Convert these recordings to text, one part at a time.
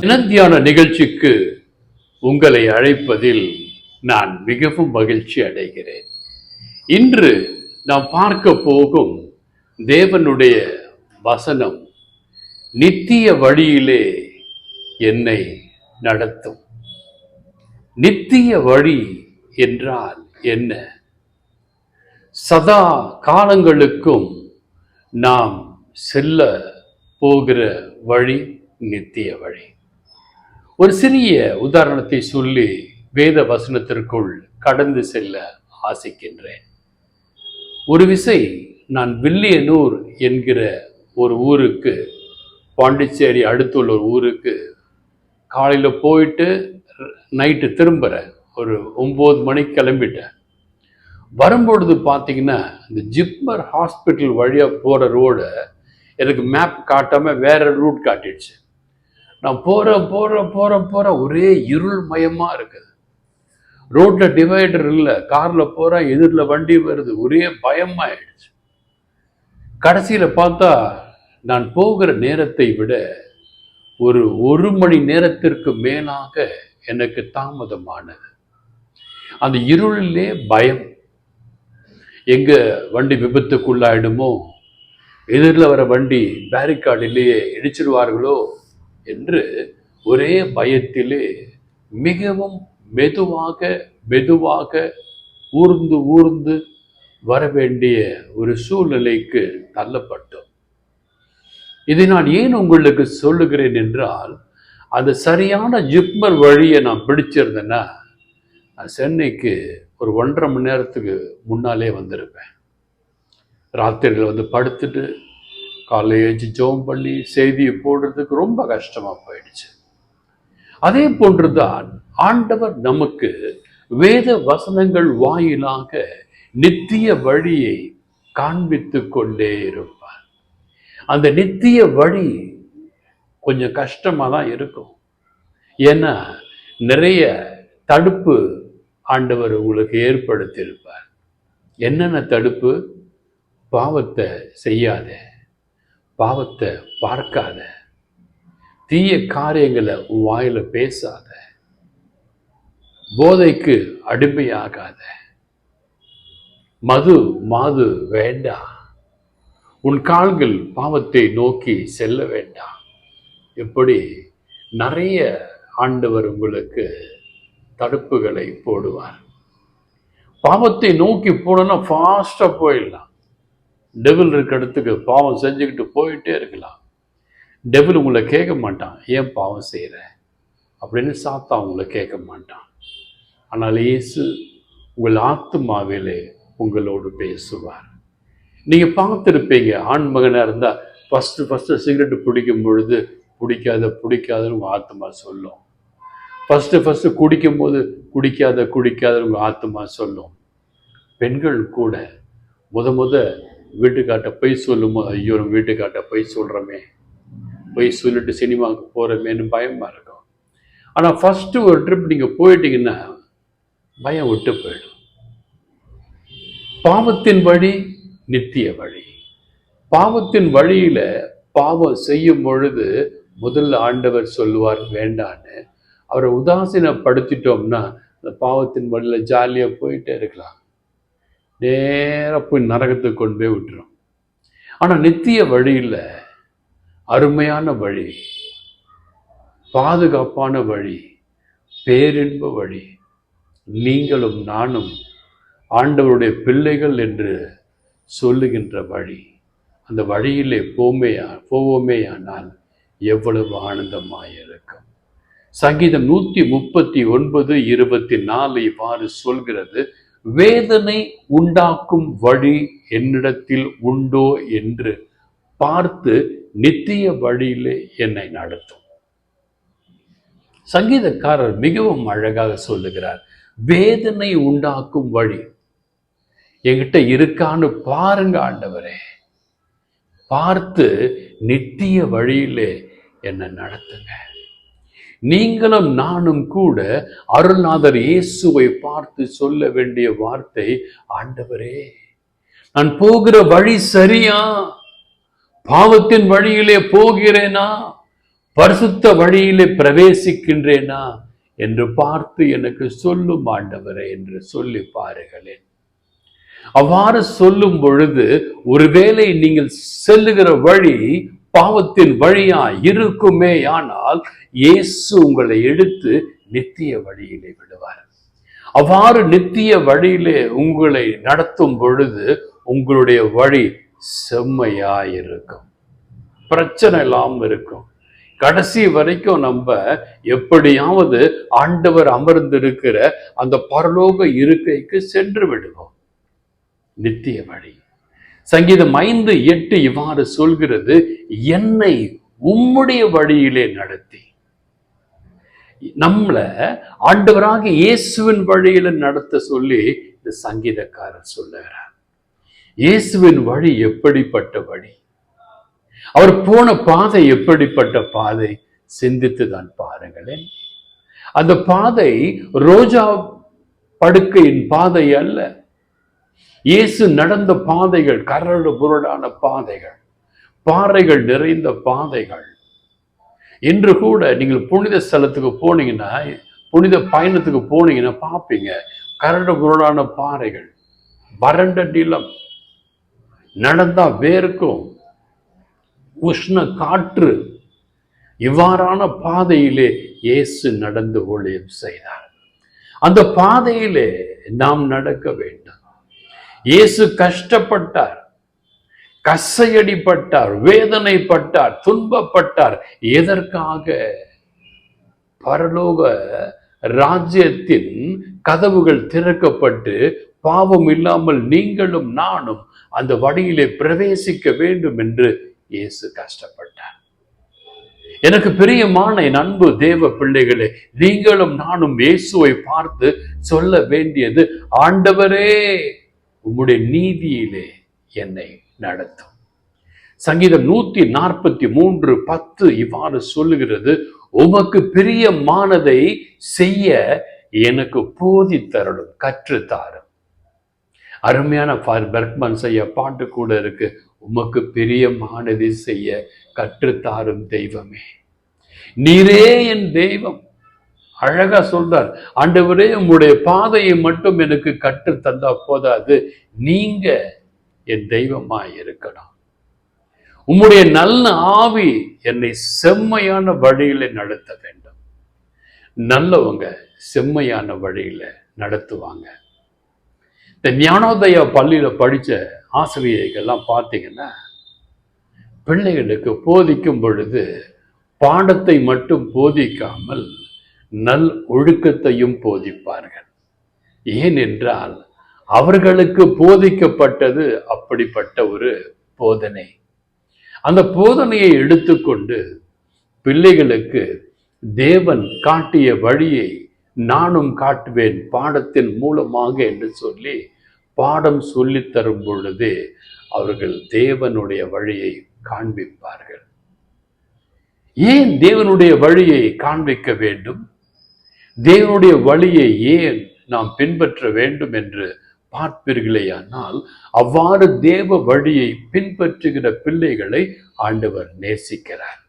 தினத்தியான நிகழ்ச்சிக்கு உங்களை அழைப்பதில் நான் மிகவும் மகிழ்ச்சி அடைகிறேன். இன்று நாம் பார்க்க போகும் தேவனுடைய வசனம் நித்திய வழியிலே என்னை நடத்தும். நித்திய வழி என்றால் என்ன? சதா காலங்களுக்கும் நாம் செல்ல போகிற வழி நித்திய வழி. ஒரு சிறிய உதாரணத்தை சொல்லி வேத வசனத்திற்குள் கடந்து செல்ல ஆசைக்கின்றேன். ஒரு விசை நான் வில்லியனூர் என்கிற ஒரு ஊருக்கு பாண்டிச்சேரி அடுத்துள்ள ஒரு ஊருக்கு காலையில் போயிட்டு நைட்டு திரும்புகிறேன் ஒரு ஒம்பது மணிக்கு கிளம்பிட்டேன். வரும்பொழுது பார்த்தீங்கன்னா இந்த ஜிப்மர் ஹாஸ்பிட்டல் வழியாக போகிற ரோடு எனக்கு மேப் காட்டாமல் வேறு ரூட் காட்டிடுச்சு. நான் போகிறேன் போகிறேன் போகிறேன் போகிறேன் ஒரே இருள் மயமாக இருக்குது. ரோட்டில் டிவைடர் இல்லை காரில் போகிறேன் எதிரில் வண்டி வருது ஒரே பயமாயிடுச்சு. கடைசியில் பார்த்தா நான் போகிற நேரத்தை விட ஒரு ஒரு மணி நேரத்திற்கு மேலாக எனக்கு தாமதமானது. அந்த இருளிலே பயம். எங்கே வண்டி விபத்துக்குள்ளாயிடுமோ எதிரில் வர வண்டி பேரிகார்டிலேயே இடிச்சிருவார்களோ என்று ஒரே பயத்திலே மிகவும் மெதுவாக மெதுவாக ஊர்ந்து ஊர்ந்து வர வேண்டிய ஒரு சூழ்நிலைக்கு தள்ளப்பட்டோம். இதை நான் ஏன் உங்களுக்கு சொல்லுகிறேன் என்றால் அந்த சரியான ஜிப்மர் வழியை நான் பிடிச்சிருந்தேன்னா சென்னைக்கு ஒரு ஒன்றரை மணி நேரத்துக்கு முன்னாலே வந்திருப்பேன். ராத்திரியில் வந்து படுத்துட்டு காலையில் ஏஞ்சி ஜோம் பண்ணி செய்தியை போடுறதுக்கு ரொம்ப கஷ்டமாக போயிடுச்சு. அதே போன்றுதான் ஆண்டவர் நமக்கு வேத வசனங்கள் வாயிலாக நித்திய வழியை காண்பித்து கொண்டே இருப்பார். அந்த நித்திய வழி கொஞ்சம் கஷ்டமாக தான் இருக்கும். ஏன்னா நிறைய தடுப்பு ஆண்டவர் உங்களுக்கு ஏற்படுத்தியிருப்பார். என்னென்ன தடுப்பு? பாவத்தை செய்யாத. பாவத்தை பார்க்காத. தீய காரியங்களை உன் வாயில பேசாத. போதைக்கு அடிமையாகாத. மது மாது வேண்டாம் உன் கால்கள் பாவத்தை நோக்கி செல்ல வேண்டாம் எப்படி? நிறைய ஆண்டவர் உங்களுக்கு தடுப்புகளை போடுவார். பாவத்தை நோக்கி போனோன்னா ஃபாஸ்ட்டாக போயிடலாம். டெவில் இருக்க இடத்துக்கு பாவம் செஞ்சுக்கிட்டு போயிட்டே இருக்கலாம். டெவில் உங்களை கேட்க மாட்டான். ஏன் பாவம் செய்கிற அப்படின்னு சாத்தா உங்களை கேட்க மாட்டான். ஆனால் இயேசு உங்கள் ஆத்மாவிலே உங்களோடு பேசுவார். நீங்கள் பார்த்துருப்பீங்க ஆண் மகனாக இருந்தால் ஃபஸ்ட்டு ஃபஸ்ட்டு சிகரெட்டு பிடிக்கும் பொழுது பிடிக்காத பிடிக்காதன்னு உங்கள் ஆத்மா சொல்லும். ஃபஸ்ட்டு ஃபஸ்ட்டு குடிக்கும்போது குடிக்காத குடிக்காத உங்கள் ஆத்மா சொல்லும். பெண்கள் கூட முத முத வீட்டுக்காட்ட பொய் சொல்லும்போது ஐயோ நம்ம வீட்டுக்காட்ட பொய் சொல்கிறோமே பொய் சொல்லிட்டு சினிமாவுக்கு போகிறோமேன்னு பயமாக இருக்கும். ஆனால் ஃபஸ்ட்டு ஒரு ட்ரிப் நீங்கள் போயிட்டீங்கன்னா பயம் விட்டு போயிடும். பாவத்தின் வழி நித்திய வழி. பாவத்தின் வழியில பாவம் செய்யும் பொழுது முதல்ல ஆண்டவர் சொல்லுவார் வேண்டான்னு. அவரை உதாசீனப்படுத்திட்டோம்னா அந்த பாவத்தின் வழியில ஜாலியாக போயிட்டே இருக்கலாம். நேராக போய் நரகத்துக்கு கொண்டு போய் விட்டுரும். ஆனால் நித்திய வழியில் அருமையான வழி பாதுகாப்பான வழி பேரின்ப வழி நீங்களும் நானும் ஆண்டவருடைய பிள்ளைகள் என்று சொல்லுகின்ற வழி அந்த வழியிலே போமேயா போவோமேயானால் எவ்வளவு ஆனந்தமாயிருக்கும் சங்கீதம் நூற்றி முப்பத்தி ஒன்பது இருபத்தி நாலு இவ்வாறு சொல்கிறது. வேதனை உண்டாக்கும் வழி என்னிடத்தில் உண்டோ என்று பார்த்து நித்திய வழியிலே என்னை நடத்தும். சங்கீதக்காரர் மிகவும் அழகாக சொல்லுகிறார் வேதனை உண்டாக்கும் வழி என்கிட்ட இருக்கான்னு பாருங்க ஆண்டவரே. பார்த்து நித்திய வழியிலே என்னை நடத்துங்க. நீங்களும் நானும் கூட அருள்நாதர் இயேசுவை பார்த்து சொல்ல வேண்டிய வார்த்தை ஆண்டவரே நான் போகிற வழி சரியா? பாவத்தின் வழியிலே போகிறேனா? பரிசுத்த வழியிலே பிரவேசிக்கின்றேனா? என்று பார்த்து எனக்கு சொல்லும் ஆண்டவரே என்று சொல்லி பாருங்களேன். அவ்வாறு சொல்லும் பொழுது ஒருவேளை நீங்கள் செல்லுகிற வழி பாவத்தின் வழியா இருக்குமே ஆனால் இயேசு உங்களை எடுத்து நித்திய வழியிலே விடுவார். அவ்வாறு நித்திய வழியிலே உங்களை நடத்தும் பொழுது உங்களுடைய வழி செம்மையா இருக்கும் பிரச்சனை இல்லாம இருக்கும். கடைசி வரைக்கும் நம்ம எப்படியாவது ஆண்டவர் அமர்ந்திருக்கிற அந்த பரலோக இருக்கைக்கு சென்று விடுவோம். நித்திய வழி. சங்கீதம் ஐந்து எட்டு இவ்வாறு சொல்கிறது என்னை உம்முடைய வழியிலே நடத்தி. நம்மளை ஆண்டவராக இயேசுவின் வழியில நடத்த சொல்லி இந்த சங்கீதக்காரர் சொல்லுகிறார். இயேசுவின் வழி எப்படிப்பட்ட வழி? அவர் போன பாதை எப்படிப்பட்ட பாதை? சிந்தித்து தான் பாருங்களேன். அந்த பாதை ரோஜா படுக்கையின் பாதை அல்ல. இயேசு நடந்த பாதைகள் கரடு புரடான பாதைகள் பாறைகள் நிறைந்த பாதைகள். இன்று கூட நீங்கள் புனித ஸ்தலத்துக்கு போனீங்கன்னா புனித பயணத்துக்கு போனீங்கன்னா பார்ப்பீங்க கரடு புரடான பாறைகள் வறண்ட நிலம் நடந்தா வேர்க்கும் உஷ்ண காற்று. இவ்வாறான பாதையிலே இயேசு நடந்து ஊழியம் செய்தார். அந்த பாதையிலே நாம் நடக்க வேண்டும். இயேசு கஷ்டப்பட்டார் கசையடிப்பட்டார் வேதனைப்பட்டார் துன்பப்பட்டார். எதற்காக? பரலோக ராஜ்யத்தின் கதவுகள் திறக்கப்பட்டு பாவம் இல்லாமல் நீங்களும் நானும் அந்த வழியிலே பிரவேசிக்க வேண்டும் என்று இயேசு கஷ்டப்பட்டார். எனக்கு பிரியமான என் அன்பு தேவ பிள்ளைகளே நீங்களும் நானும் இயேசுவை பார்த்து சொல்ல வேண்டியது ஆண்டவரே. உம்முடைய நீதியிலே என்னை நடத்தும். சங்கீதம் நூத்தி நாற்பத்தி மூன்று பத்து இவ்வாறு சொல்லுகிறது உமக்கு பிரியமானதை செய்ய எனக்கு போதி தரலும் கற்றுத்தாரும் அருமையான பெர்க்மன் செய்ய பாட்டு கூட இருக்கு உமக்கு பிரியமானதை செய்ய கற்றுத்தாரும் தெய்வமே. நீரே என் தெய்வம் அழகா சொல்றார் ஆண்டவரே உங்களுடைய பாதையை மட்டும் எனக்கு கற்று தந்தா போதாது. நீங்க என் தெய்வமா இருக்கணும். உம்முடைய நல்ல ஆவி என்னை செம்மையான வழியில நடத்த வேண்டும். நல்லவங்க செம்மையான வழியில நடத்துவாங்க. இந்த ஞானோதய பள்ளியில படிச்ச ஆசிரியர்கள்லாம் பார்த்தீங்கன்னா பிள்ளைகளுக்கு போதிக்கும் பொழுது பாடத்தை மட்டும் போதிக்காமல் நல் ஒழுக்கத்தையும் போதிப்பார்கள். ஏனென்றால் அவர்களுக்கு போதிக்கப்பட்டது அப்படிப்பட்ட ஒரு போதனை. அந்த போதனையை எடுத்துக்கொண்டு பிள்ளைகளுக்கு தேவன் காட்டிய வழியை நானும் காட்டுவேன் பாடத்தின் மூலமாக என்று சொல்லி பாடம் சொல்லி தரும் பொழுதே அவர்கள் தேவனுடைய வழியை காண்பிப்பார்கள். ஏன் தேவனுடைய வழியை காண்பிக்க வேண்டும்? தேவனுடைய வழியை ஏன் நாம் பின்பற்ற வேண்டும் என்று பார்ப்பீர்களேயானால் அவ்வாறு தேவ வழியை பின்பற்றுகிற பிள்ளைகளை ஆண்டவர் நேசிக்கிறார்.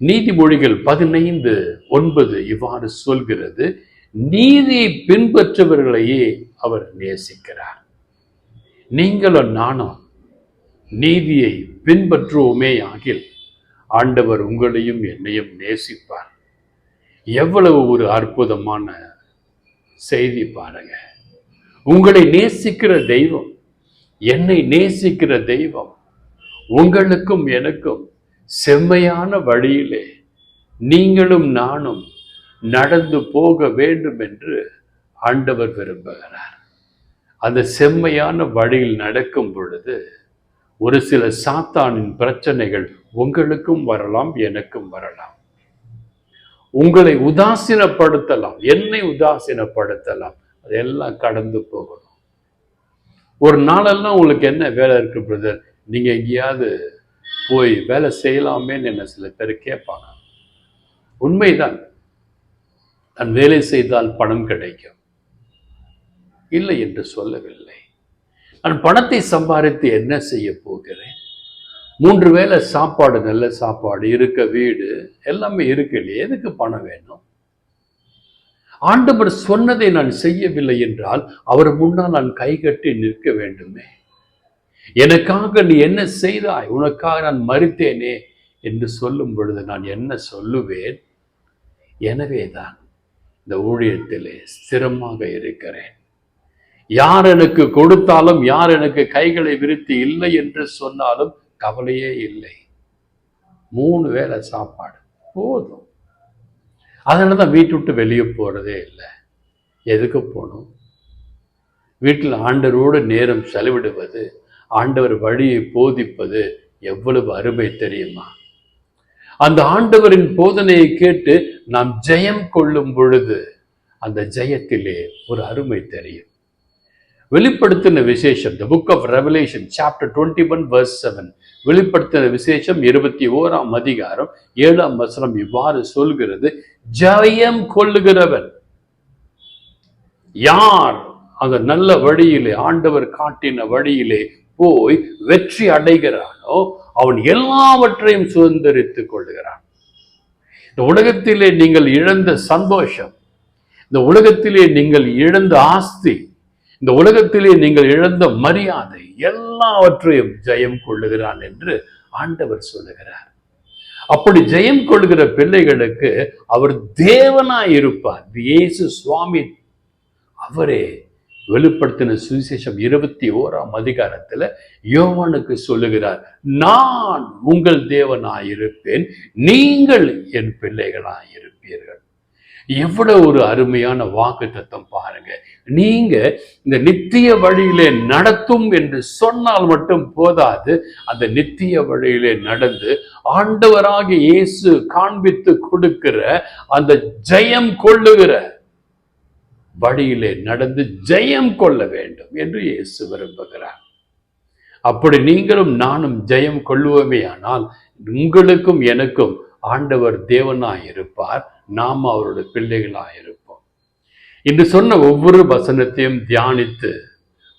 நீதிமொழிகள் பதினைந்து ஒன்பது இவ்வாறு சொல்கிறது நீதியை பின்பற்றவர்களையே அவர் நேசிக்கிறார். நீங்களும் நானும் நீதியை பின்பற்றுவோமே ஆகில் ஆண்டவர் உங்களையும் என்னையும் நேசிப்பார். எவ்வளவு ஒரு அற்புதமான செய்தி பாருங்க. உங்களை நேசிக்கிற தெய்வம் என்னை நேசிக்கிற தெய்வம் உங்களுக்கும் எனக்கும் செம்மையான வழியிலே நீங்களும் நானும் நடந்து போக வேண்டும் என்று ஆண்டவர் விரும்புகிறார். அந்த செம்மையான வழியில் நடக்கும் பொழுது ஒரு சில சாத்தானின் பிரச்சனைகள் உங்களுக்கும் வரலாம் எனக்கும் வரலாம். உங்களை உதாசீனப்படுத்தலாம். என்னை உதாசீனப்படுத்தலாம். அதெல்லாம் கடந்து போகணும். ஒரு நாளெல்லாம் உங்களுக்கு என்ன வேலை இருக்கு பிரதர் நீங்க எங்கேயாவது போய் வேலை செய்யலாமேன்னு என்ன சில பேர் கேட்பாங்க. உண்மைதான். நான் வேலை செய்தால் பணம் கிடைக்கும். இல்லை என்று சொல்லவில்லை. நான் பணத்தை சம்பாதித்து என்ன செய்ய போகிறேன்? மூன்று வேளை சாப்பாடு நல்ல சாப்பாடு இருக்க வீடு எல்லாமே இருக்கு இல்லையே எதுக்கு பணம் வேணும்? ஆண்டவர் சொன்னதை நான் செய்யவில்லை என்றால் அவர் முன்னால் நான் கைகட்டி நிற்க வேண்டுமே. எனக்காக நீ என்ன செய்தாய்? உனக்காக நான் மறித்தேனே என்று சொல்லும் பொழுது நான் என்ன சொல்லுவேன்? எனவேதான் இந்த ஊழியத்திலே ஸ்திரமாக இருக்கிறேன். யார் எனக்கு கொடுத்தாலும் யார் எனக்கு கைகளை விருத்தி இல்லை என்று சொன்னாலும் கவலையே இல்லை. மூணு வேளை சாப்பாடு போதும். அதனால தான் வீட்டு விட்டு வெளியே போகிறதே இல்லை. எதுக்கு போகணும் வீட்டில் ஆண்டவரோடு நேரம் செலவிடுவது ஆண்டவர் வழியை போதிப்பது எவ்வளவு அருமை தெரியுமா? அந்த ஆண்டவரின் போதனையை கேட்டு நாம் ஜெயம் கொள்ளும் பொழுது அந்த ஜெயத்திலே ஒரு அருமை தெரியும். வெளிப்படுத்தின விசேஷம் the book of revelation chapter twenty one verse seven வெளிப்படுத்தின விசேஷம் இருபத்தி ஓராம் அதிகாரம் ஏழாம் வசனம் இவ்வாறு சொல்கிறது ஜெயம் கொள்ளுகிறவன். யார் அந்த நல்ல வழியிலே ஆண்டவர் காட்டின வழியிலே போய் வெற்றி அடைகிறானோ அவன் எல்லாவற்றையும் சுதந்திரித்துக் கொள்கிறான். இந்த உலகத்திலே நீங்கள் இழந்த சந்தோஷம் இந்த உலகத்திலே நீங்கள் இழந்த ஆஸ்தி இந்த உலகத்திலே நீங்கள் இழந்த மரியாதை எல்லாவற்றையும் ஜெயம் கொள்ளுகிறான் என்று ஆண்டவர் சொல்லுகிறார். அப்படி ஜெயம் கொள்கிற பிள்ளைகளுக்கு அவர் தேவனாய் இருப்பார். இயேசு சுவாமி அவரே வெளிப்படுத்தின சுவிசேஷம் இருபத்தி ஓராம் அதிகாரத்துல யோவானுக்கு சொல்லுகிறார் நான் உங்கள் தேவனாயிருப்பேன் நீங்கள் என் பிள்ளைகளாயிருப்பீர்கள் எவ்வளவு ஒரு அருமையான வாக்கு தத்துவம் பாருங்க. நீங்க இந்த நித்திய வழியிலே நடத்தும் என்று சொன்னால் மட்டும் போதாது அந்த நித்திய வழியிலே நடந்து ஆண்டவராக இயேசு காண்பித்து கொடுக்கிற அந்த ஜெயம் கொள்ளுகிற வழியிலே நடந்து ஜெயம் கொள்ள வேண்டும் என்று இயேசு விரும்புகிறார். அப்படி நீங்களும் நானும் ஜெயம் கொள்வோமே ஆனால் உங்களுக்கும் எனக்கும் ஆண்டவர் தேவனாய் இருப்பார் நாம் அவருடைய பிள்ளைகளாக இருப்போம் இன்று சொன்ன ஒவ்வொரு வசனத்தையும் தியானித்து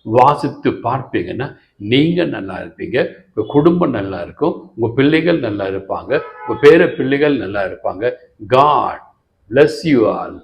வாசித்து பார்ப்பீங்கன்னா நீங்க நல்லா இருப்பீங்க உங்க குடும்பம் நல்லா இருக்கும் உங்க பிள்ளைகள் நல்லா இருப்பாங்க உங்க பேர பிள்ளைகள் நல்லா இருப்பாங்க. God bless you all